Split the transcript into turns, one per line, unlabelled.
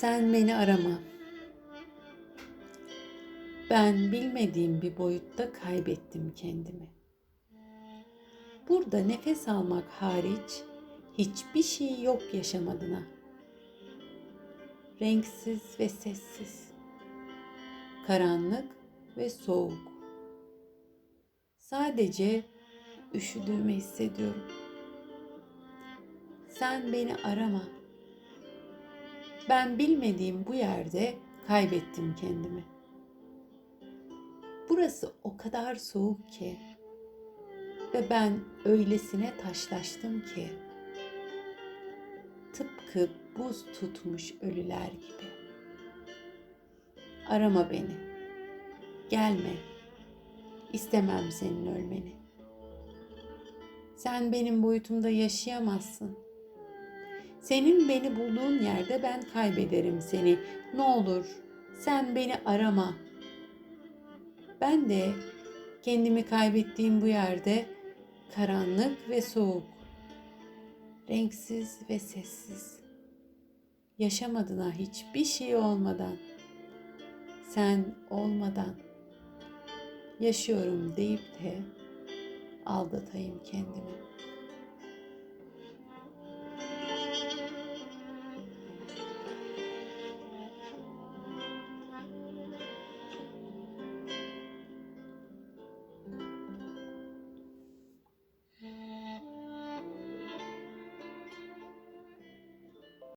Sen beni arama. Ben bilmediğim bir boyutta kaybettim kendimi. Burada nefes almak hariç hiçbir şey yok yaşam adına. Renksiz ve sessiz. Karanlık ve soğuk. Sadece üşüdüğümü hissediyorum. Sen beni arama. Ben bilmediğim bu yerde kaybettim kendimi. Burası o kadar soğuk ki ve ben öylesine taşlaştım ki tıpkı buz tutmuş ölüler gibi. Arama beni. Gelme. İstemem senin ölmeni. Sen benim boyutumda yaşayamazsın. Senin beni bulduğun yerde ben kaybederim seni. Ne olur sen beni arama. Ben de kendimi kaybettiğim bu yerde karanlık ve soğuk, renksiz ve sessiz, yaşam adına hiçbir şey olmadan, sen olmadan yaşıyorum deyip de aldatayım kendimi.